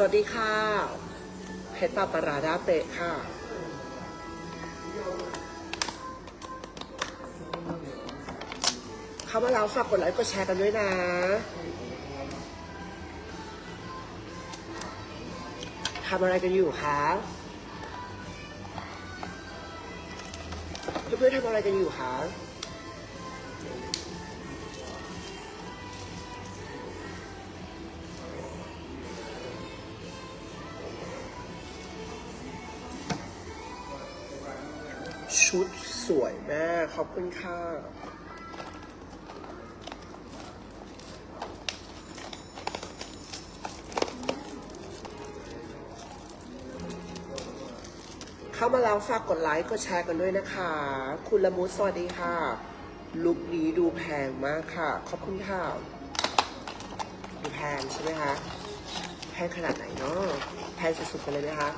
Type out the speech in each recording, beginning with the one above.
สวัสดีค่ะเพชรปาปาราดาเตะค่ะ เข้ามาแล้วฝากกดไลค์กดแชร์กันด้วยนะ ทำอะไรกันอยู่คะเพื่อนๆทำอะไรกันอยู่คะ สวยแมากขอบคุณค่ะเข้ามาแล้วฝากกดไลค์กดแชร์กันด้วยนะคะ คุณละมุดสวัสดีค่ะ ลุคนี้ดูแพงมากค่ะ ขอบคุณค่ะ ดูแพงใช่ไหมคะแพงขนาดไหนเนาะแพงสุดๆไปเลยไหมคะ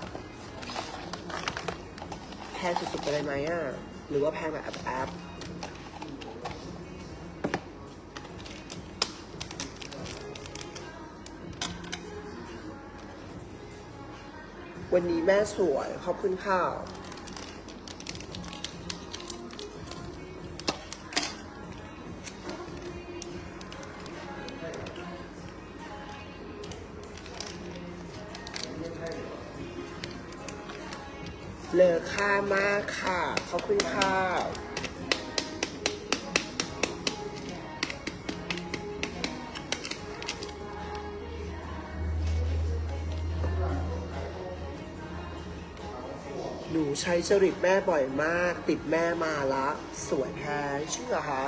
แพงสุดๆไปเลยไหมอะ หรือว่าแพงแบบแอปวันนี้แม่สวยขอบคุณค่ะ ค่ามากค่ะ ขอบคุณค่ะหนูใช้จริตแม่บ่อยมาก ติดแม่มาละ สวยแท้เชื่อคะ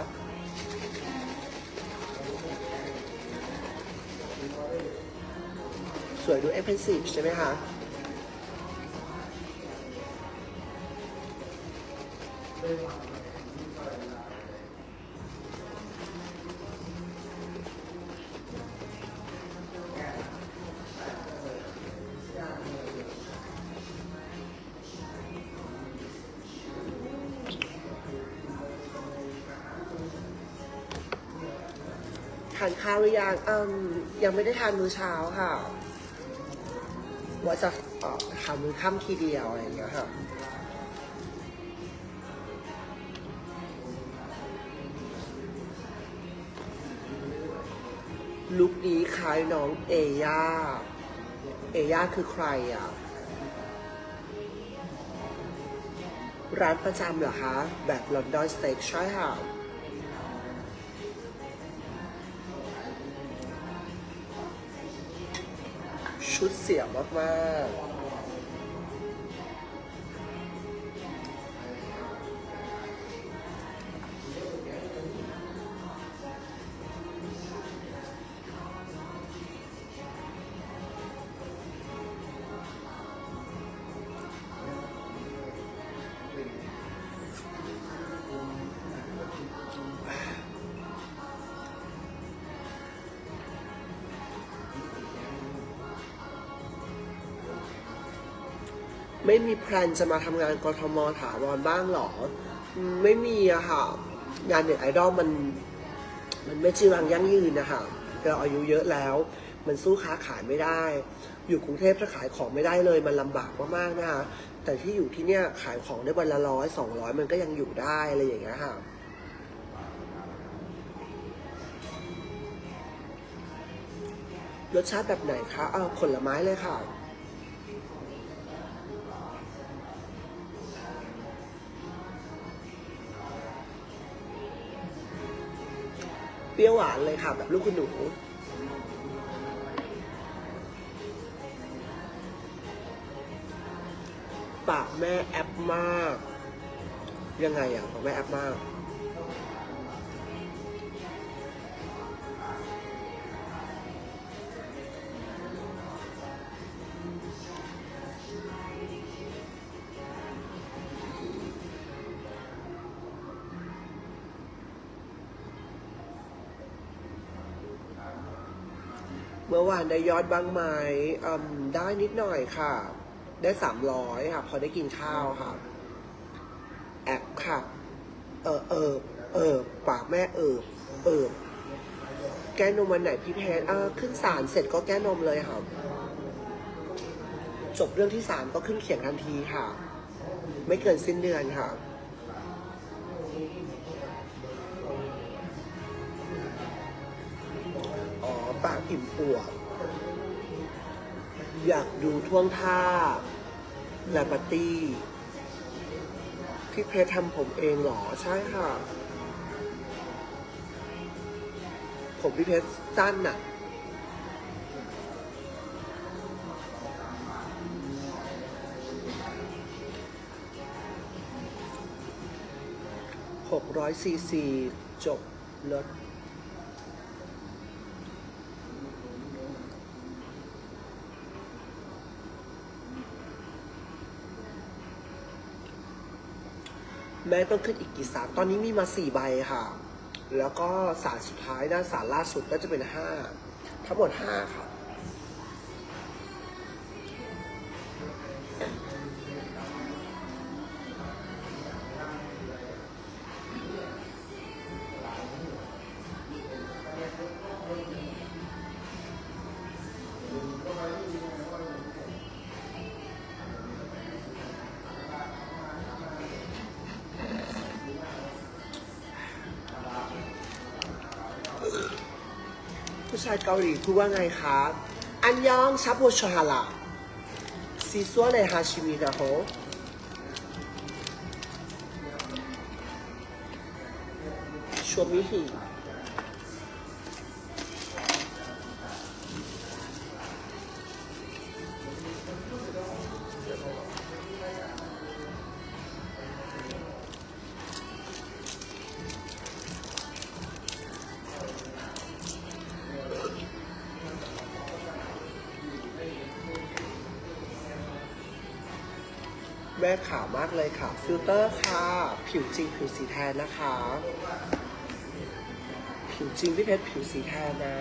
สวยดูเอ็กเพรสซีฟใช่ไหมคะ ทานข้าวหรือยังอืมยังไม่ได้ทานมื้อเช้าค่ะ ว่าจะเอ่อทานมื้อค่ำทีเดียวอะไรอย่างเงี้ยค่ะ ลุคนี้คล้ายน้องเอย่า เอย่าคือใครอะ ร้านประจำเหรอคะ แบบลอนดอนสเต็กใช่ค่ะชุดเสียมาก ๆ ไม่มีแพลนจะมาทำงานกทมถาวรบ้างหรอ ไม่มีอะค่ะ งานเน็ตไอดอลมัน มันไม่จีรังยั่งยืนนะคะเราอายุเยอะแล้ว มันสู้ค้าขายไม่ได้ อยู่กรุงเทพถ้าขายของไม่ได้เลย มันลำบากมากๆนะคะแต่ที่อยู่ที่เนี่ยขายของได้วันละร้อยสองร้อยมันก็ยังอยู่ได้อะไรอย่างเงี้ยค่ะรสชาติแบบไหนคะ เอาผลไม้เลยค่ะ รี้ยวหวานเลยค่ะ แบบลูกคุณหนู ปากแม่แอปมาก ยังไงอะปากแม่แอปมาก เมื่อวานได้ยอดบ้างไหมอืมได้นิดหน่อยค่ะ ได้สามร้อยค่ะ พอได้กินข้าวค่ะ แอปค่ะ เออเออเออปากแม่เออเออแก้นมวันไหนพี่เพชรเออขึ้นศาลเสร็จก็แก้นมเลยค่ะ จบเรื่องที่สามก็ขึ้นเขียงทันทีค่ะ ไม่เกินสิ้นเดือนค่ะ ปากอิ่มปวดอยากดูท่วงท่าแลปาตี้พี่เพชรทำผมเองเหรอ ใช่ค่ะ ผมพี่เพชรสั้นน่ะ หกร้อยซีซี จบลด แม่ต้องขึ้นอีกกี่สารตอนนี้มีมาสี่ใบค่ะ แล้วก็สารสุดท้ายนะสารล่าสุดก็จะเป็นห้าทั้งหมดห้าค่ะ ชายเกาหลีพูดว่าไงครับอันยองชาบโชฮาลาซีซัวเลยฮาชิมินะโฮชัวมิฮิ แม่ขาวมากเลยค่ะ ฟิลเตอร์ค่ะ ผิวจริงผิวสีแทนนะคะ ผิวจริงพี่เพชรผิวสีแทนนะ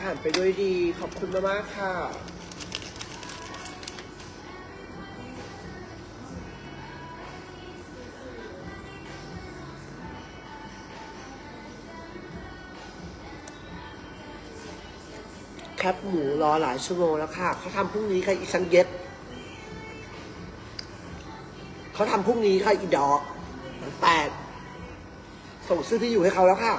ผ่านไปด้วยดี ขอบคุณมากๆค่ะ แคปหมูรอหลายชั่วโมงแล้วค่ะ เขาทำพรุ่งนี้ค่ะอีชันเย็ดเขาทำพรุ่งนี้ค่ะอีดอกแปดส่งซื้อที่อยู่ให้เขาแล้วค่ะ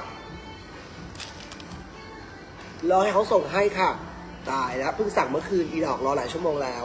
รอให้เขาส่งให้ค่ะ ตายแล้วเพิ่งสั่งเมื่อคืนอีดอกรอหลายชั่วโมงแล้ว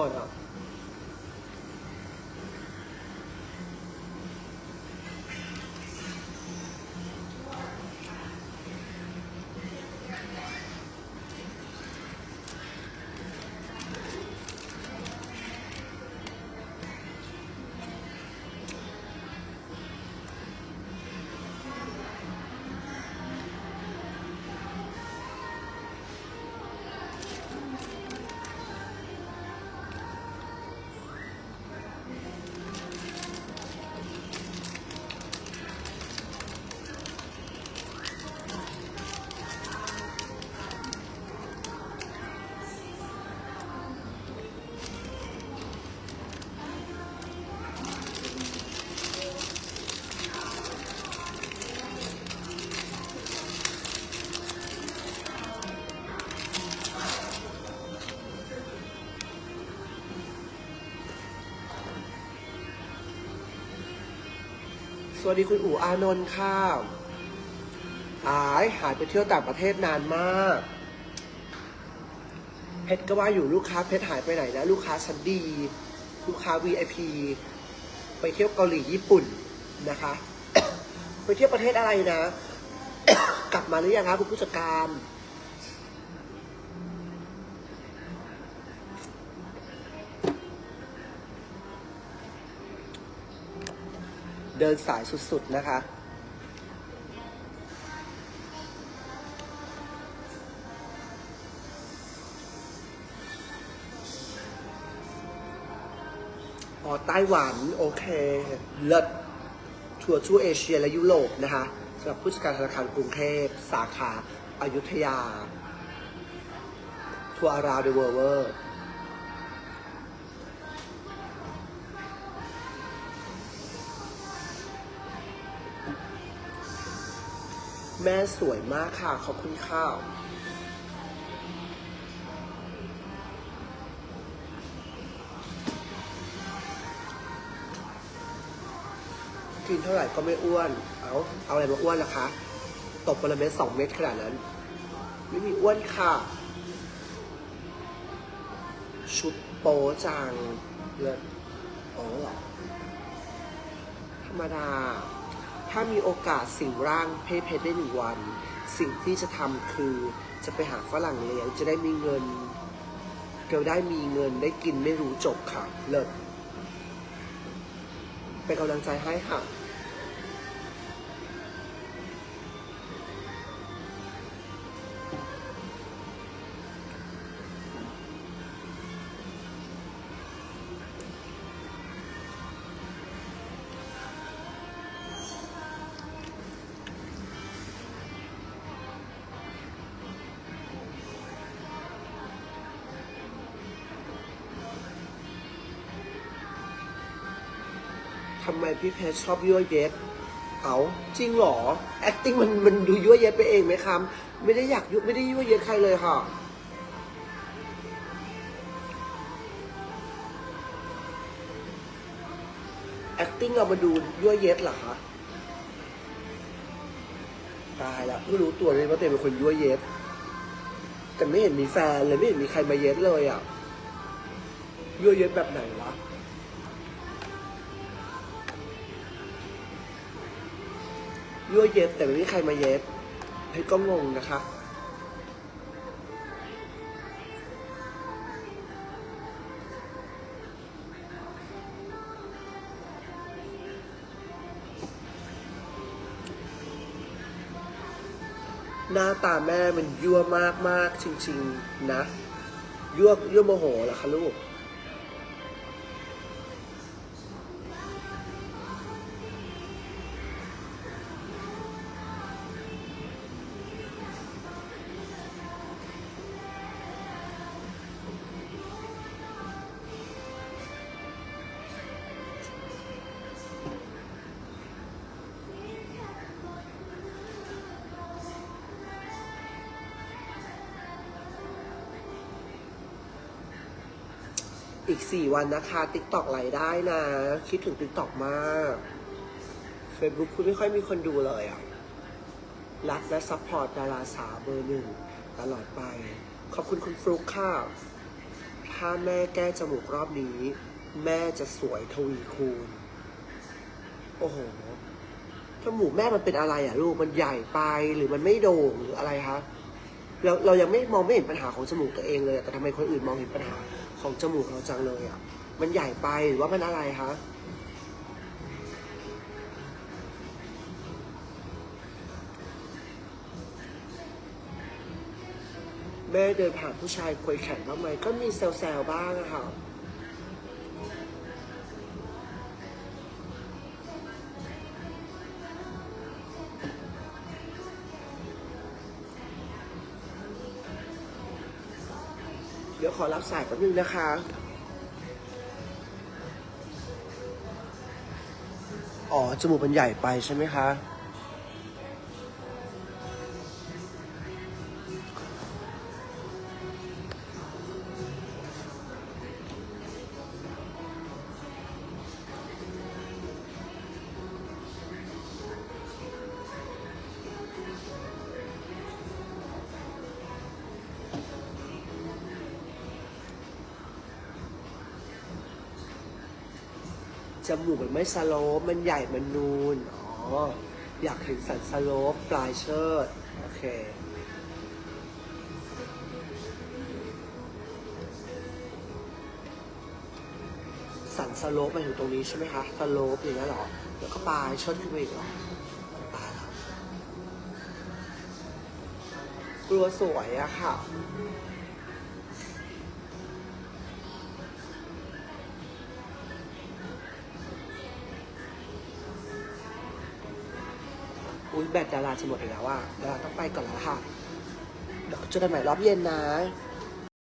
อ วัสดีคุณอู๋อานนท์ค่ะหายหายไปเที่ยวต่างประเทศนานมาก เพชรก็ว่าอยู่ลูกค้าเพชรหายไปไหนนะลูกค้าชั้นดี ลูกค้า VIP ไปเที่ยวเกาหลีญี่ปุ่นนะคะ ไปเที่ยวประเทศอะไรนะ กลับมาหรือยังครับคุณผู้จัดการ เดินสายสุดๆนะคะ อ๋อไต้หวันโอเค เลิศทัวร์ทั่วเอเชียและยุโรปนะคะสำหรับผู้จัดการธนาคารกรุงเทพ สาขาอายุทยา ทัวร์ around the world เวอร์ แม่สวยมากค่ะ ขอบคุณข้าวกินเท่าไหร่ก็ไม่อ้วน เอาเอาอะไรมาอ้วนล่ะคะตบปรเม็ดสองเม็ดขนาดนั้น ไม่มีอ้วนค่ะ ชุดโป๊จังเลิศโป๊เหรอ ธรรมดา ถ้ามีโอกาสสิ่งร่างเพศเพศได้หนึ่งวัน สิ่งที่จะทำคือจะไปหาฝรั่งเลี้ยงจะได้มีเงินเกลได้มีเงินได้กินไม่รู้จบค่ะ เลิศเป็นกำลังใจให้ค่ะ ทำไมพี่เพชรชอบยั่วเย็ดเอาจริงเหรอ acting มันมันดูยั่วเย็ดไปเองไหมครับ ไม่ได้อยากยุไม่ได้ยั่วเย็ดใครเลยค่ะ acting เรามาดูยั่วเย็ดเหรอคะตายแล้วเพิ่งรู้ตัวเลยว่าตัวเองเป็นคนยั่วเย็ดแต่ไม่เห็นมีแฟนเลยไม่เห็นมีใครมาเย็ดเลยอะยั่วเย็ดแบบไหนวะ ยั่วเย็ดแต่ไม่มีใครมาเย็ดให้ก็งงนะคะหน้าตาแม่มันยั่วมากมากๆจริง ๆ นะ ยั่วยั่วโมโหเหรอคะลูก อีกสี่วันนะคะติ๊กตอกไหลได้นะ คิดถึงติ๊กตอกมากเฟซบุ๊กคุณไม่ค่อยมีคนดูเลยอะ รักและซัพพอร์ตดาราสาวเบอร์หนึ่งตลอดไป ขอบคุณคุณฟลุกค่ะ ถ้าแม่แก้จมูกรอบนี้ แม่จะสวยทวีคูณ โอ้โห จมูกแม่มันเป็นอะไรอะลูก มันใหญ่ไปหรือมันไม่โด่งหรืออะไรคะเราเรายังไม่มองไม่เห็นปัญหาของจมูกตัวเองเลย แต่ทำไมคนอื่นมองเห็นปัญหา ของจมูกเราจังเลยอะ มันใหญ่ไปหรือว่ามันอะไรคะ แม่เดินผ่านผู้ชายคุยแข่งบ้างไหมก็มีแซวๆบ้างอะค่ะ ขอรับสายแป๊บนึงนะคะ อ๋อ จมูกมันใหญ่ไปใช่ไหมคะ จมูกมันไม่สโลปมันใหญ่มันนูน อ๋อ อยากเห็นสันสโลปปลายเชิด โอเค สันสโลปมาอยู่ตรงนี้ใช่ไหมคะ สโลปอย่างนี้เหรอ แล้วก็ปลายเชิดขึ้นไปอีกเหรอตายแล้วกลัวสวยอะค่ะ แบตดาราจะหมดอีกแล้วว่าดาราต้องไปก่อนแล้วค่ะเดี๋ยวเจอกันใหม่รอบเย็นนะ